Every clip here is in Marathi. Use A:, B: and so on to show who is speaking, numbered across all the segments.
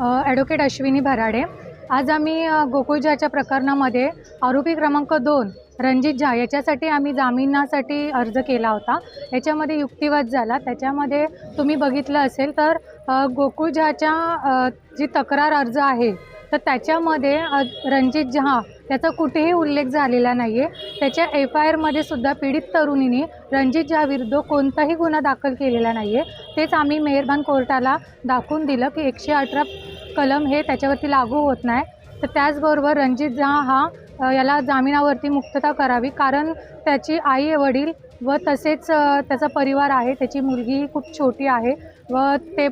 A: ॲडव्होकेट अश्विनी भराडे. आज आम्ही गोकुळ गोकुळजाच्या प्रकरणामध्ये आरोपी क्रमांक दोन रणजित झा याच्यासाठी आम्ही जामिनासाठी अर्ज केला होता. याच्यामध्ये युक्तिवाद झाला. त्याच्यामध्ये तुम्ही बघितलं असेल तर गोकुळ झाच्या जी तक्रार अर्ज आहे तर त्याच्यामध्ये रणजित झा याचा कुठेही उल्लेख झालेला नाही आहे त्याच्या एफ आय आरमध्ये सुद्धा पीडित तरुणीने रणजित झाविरुद्ध कोणताही गुन्हा दाखल केलेला नाही आहे तेच आम्ही मेहरबान कोर्टाला दाखवून दिलं की एकशे अठरा कलम हे त्याच्यावरती लागू होत नाही. तर त्याचबरोबर रणजित झा हा याला जामिनावरती मुक्तता करावी कारण त्याची आई वडील व तसेच त्याचा परिवार आहे. त्याची मुलगी खूप छोटी आहे. व ते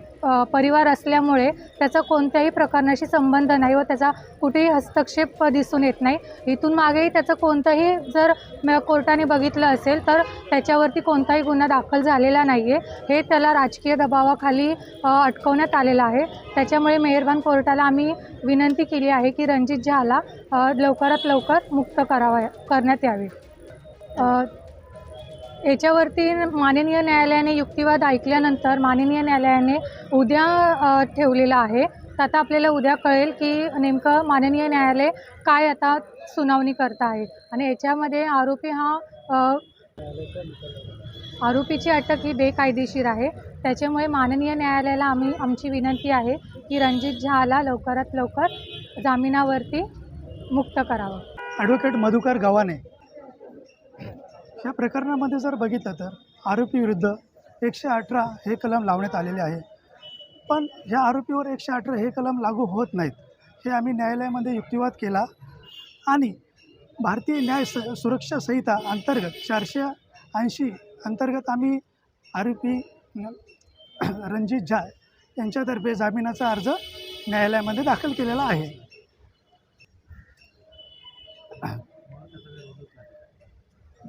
A: परिवार असल्यामुळे त्याचा कोणत्याही प्रकारणाशी संबंध नाही व त्याचा कुठेही हस्तक्षेप दिसून येत नाही. इथून मागेही त्याचं कोणतंही जर म- कोर्टाने बघितलं असेल तर त्याच्यावरती कोणताही गुन्हा दाखल झालेला नाही आहे हे त्याला राजकीय दबावाखाली अटकवण्यात आलेलं आहे. त्याच्यामुळे मेहरबान कोर्टाला आम्ही विनंती केली आहे की रणजित झहाला लवकरात लवकर मुक्त करावा करण्यात यावे. याच्यावरती माननीय न्यायालयाने युक्तिवाद ऐकल्यानंतर माननीय न्यायालयाने उद्या ठेवलेला ठेवलेलं आहे. तर आता आपल्याला उद्या कळेल की नेमकं माननीय न्यायालय काय आता सुनावणी करत आहे. आणि याच्यामध्ये आरोपी हा आरोपीची अटक ही बेकायदेशीर आहे. त्याच्यामुळे माननीय न्यायालयाला आम्ही आमची विनंती आहे की रणजित झहाला लवकरात लवकर जामिनावरती मुक्त करावं.
B: ॲडव्होकेट मधुकर गव्हाणे या प्रकरणामध्ये जर बघितलं तर आरोपी विरुद्ध एकशे अठरा हे कलम लावण्यात आलेले आहे. पण ह्या आरोपीवर एकशे अठरा हे कलम लागू होत नाहीत हे आम्ही न्यायालयामध्ये युक्तिवाद केला आणि भारतीय न्याय स सुरक्षा संहिता अंतर्गत चारशे ऐंशी अंतर्गत आम्ही आरोपी रणजित झा यांच्यातर्फे जामिनाचा अर्ज न्यायालयामध्ये दाखल केलेला आहे.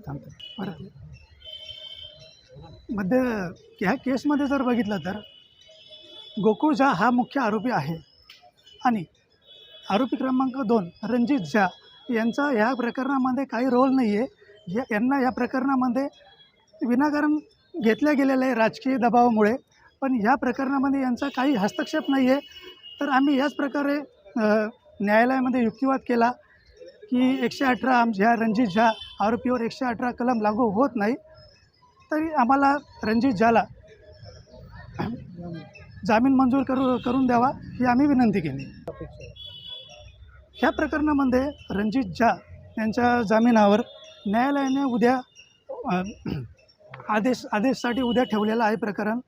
B: थांबतो परत मध्ये ह्या केसमध्ये जर बघितलं तर गोकुळ झा हा मुख्य आरोपी आहे. आणि आरोपी क्रमांक दोन रणजित झा यांचा ह्या प्रकरणामध्ये काही रोल नाही आहे या यांना या प्रकरणामध्ये विनाकारण घेतल्या गेलेलं आहे राजकीय दबावामुळे. पण ह्या प्रकरणामध्ये यांचा काही हस्तक्षेप नाही आहे तर आम्ही याच प्रकारे न्यायालयामध्ये युक्तिवाद केला. की एकशे अठरा आमच्या रणजित झा आरोपीवर एकशे अठरा कलम लागू होत नाही तरी आम्हाला रणजित झाला. जामीन मंजूर करू करून द्यावा ही आम्ही विनंती केली. ह्या प्रकरणामध्ये रणजित झा यांच्या जामिनावर न्यायालयाने उद्या आदेश आदेशसाठी उद्या ठेवलेलं आहे प्रकरण.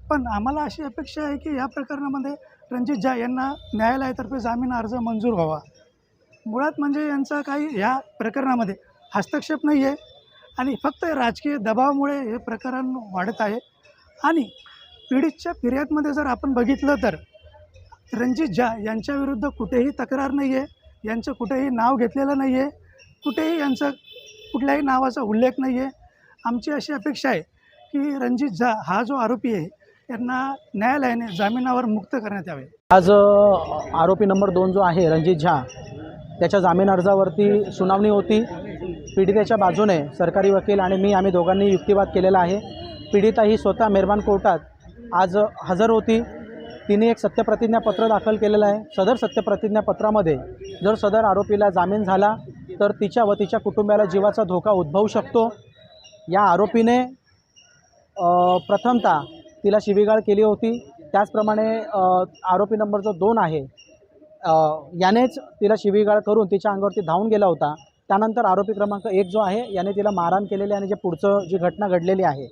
B: पण आम्हाला अशी अपेक्षा आहे की या प्रकरणामध्ये रणजित झा यांना न्यायालयातर्फे जामीन अर्ज मंजूर व्हावा. मुळात म्हणजे यांचा काही ह्या प्रकरणामध्ये हस्तक्षेप नाही आहे आणि फक्त राजकीय दबावामुळे हे प्रकरण वाढत आहे. आणि पीडितच्या फिर्यादमध्ये जर आपण बघितलं तर रणजित झा यांच्याविरुद्ध कुठेही तक्रार नाही आहे यांचं कुठेही नाव घेतलेलं नाही आहे कुठेही यांचं कुठल्याही नावाचा उल्लेख नाही आहे आमची अशी अपेक्षा आहे की रणजित झा हा जो आरोपी आहे यांना न्यायालयाने जामिनावर मुक्त करण्यात यावे.
C: आज आरोपी नंबर दोन जो आहे रणजित झा त्याच्या जामीन अर्जावरती सुनावणी होती. पीडितेच्या बाजूने सरकारी वकील आणि मी आम्ही दोघांनी युक्तिवाद केलेला आहे. पीडिता ही स्वतः मेहरबान कोर्टात आज हजर होती. तिने एक सत्यप्रतिज्ञापत्र दाखल केलेलं आहे. सदर सत्यप्रतिज्ञापत्रामध्ये जर सदर आरोपीला जामीन झाला तर तिच्या व तिच्या कुटुंबाला जीवाचा धोका उद्भवू शकतो. या आरोपीने प्रथमतः तिला शिवीगाळ केली होती. त्याचप्रमाणे आरोपी नंबर जो दोन आहे यानेच तिला शिवीगाळ करून तिच्या अंगावरती धावून गेला होता. त्यानंतर आरोपी क्रमांक एक जो आहे याने तिला मारहाण केलेली आणि जे पुढचं जी घटना घडलेली आहे.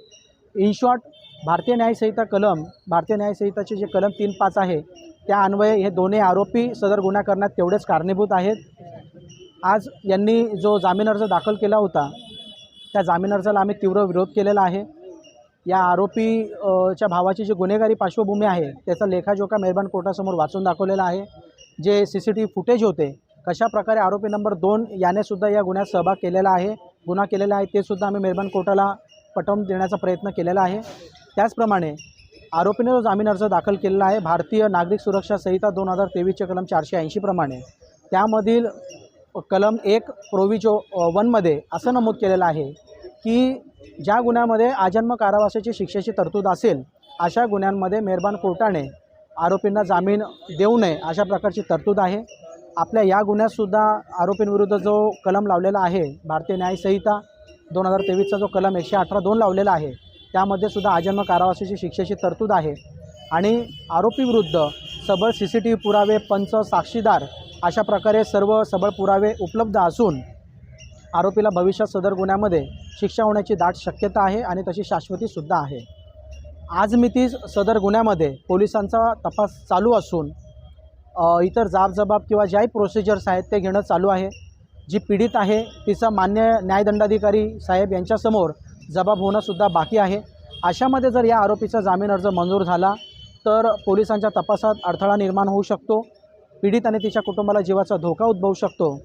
C: इन शॉर्ट भारतीय न्यायसंहिता कलम भारतीय न्यायसंहिताचे जे कलम तीन पाच आहे त्या अन्वये हे दोन्ही आरोपी सदर गुन्हा करण्यात तेवढेच कारणीभूत आहेत. आज यांनी जो जामीन अर्ज दाखल केला होता त्या जामीन अर्जाला आम्ही तीव्र विरोध केलेला आहे. या आरोपी च्या भावाची जी गुन्हेगारी पार्श्वभूमी आहे त्याचा लेखाजोखा मेहरबान कोर्टासमोर वाचून दाखवलेला आहे जे C C T V footage होते कशा प्रकारे आरोपी नंबर दोन यानेसुद्धा या गुन्ह्यात सहभाग केलेला आहे गुन्हा केलेला आहे ते सुद्धा आम्ही मेहरबान कोर्टाला पटवून देण्याचा प्रयत्न केलेला आहे. त्याचप्रमाणे आरोपीने जो जामीन अर्ज दाखल केलेला आहे भारतीय नागरिक सुरक्षा संहिता दोन हजार तेवीसचे कलम चारशे ऐंशीप्रमाणे त्यामधील कलम एक प्रोविजो वनमध्ये असं नमूद केलेलं आहे की ज्या गुन्ह्यामध्ये आजन्म कारावासाची शिक्षेची तरतूद असेल अशा गुन्ह्यांमध्ये मेहरबान कोर्टाने आरोपींना जामीन देऊ नये अशा प्रकारची तरतूद आहे. आपल्या या गुन्ह्यातसुद्धा आरोपींविरुद्ध जो कलम लावलेला आहे भारतीय न्यायसंहिता दोन हजार तेवीसचा जो कलम एकशे अठरा दोन लावलेला आहे त्यामध्ये सुद्धा आजन्म कारावासाची शिक्षेची तरतूद आहे. आणि आरोपीविरुद्ध सबळ सी सी टी व्ही पुरावे पंच साक्षीदार अशा प्रकारे सर्व सबळ पुरावे उपलब्ध असून आरोपीला भविष्यात सदर गुन्ह्यामध्ये शिक्षा होण्याची दाट शक्यता आहे आणि तशी शाश्वतीसुद्धा आहे. आज मिती सदर गुन्ह्यामध्ये पोलिसांचा तपास चालू असून इतर जाबजबाब किंवा ज्याही प्रोसिजर्स आहेत ते घेणं चालू आहे. जी पीडित आहे तिचा मान्य न्यायदंडाधिकारी साहेब यांच्यासमोर जबाब होणंसुद्धा बाकी आहे. अशामध्ये जर या आरोपीचा जामीन अर्ज मंजूर झाला तर पोलिसांच्या तपासात अडथळा निर्माण होऊ शकतो. पीडित आणि तिच्या कुटुंबाला जीवाचा धोका उद्भवू शकतो.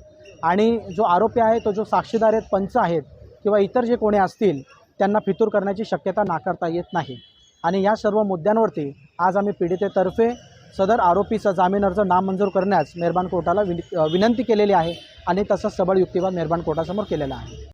C: आणि जो आरोपी आहे तो जो साक्षीदार आहेत पंच आहेत किंवा इतर जे कोणी असतील त्यांना फितूर करण्याची शक्यता नाकारता येत नाही. आणि या सर्व मुद्द्यांवरती आज आम्ही पीडितेतर्फे सदर आरोपीचा जामीन अर्ज नामंजूर करण्यास मेहरबान कोर्टाला विन विनंती केलेली आहे आणि तसंच सबळ युक्तिवाद मेहरबान कोर्टासमोर केलेला आहे.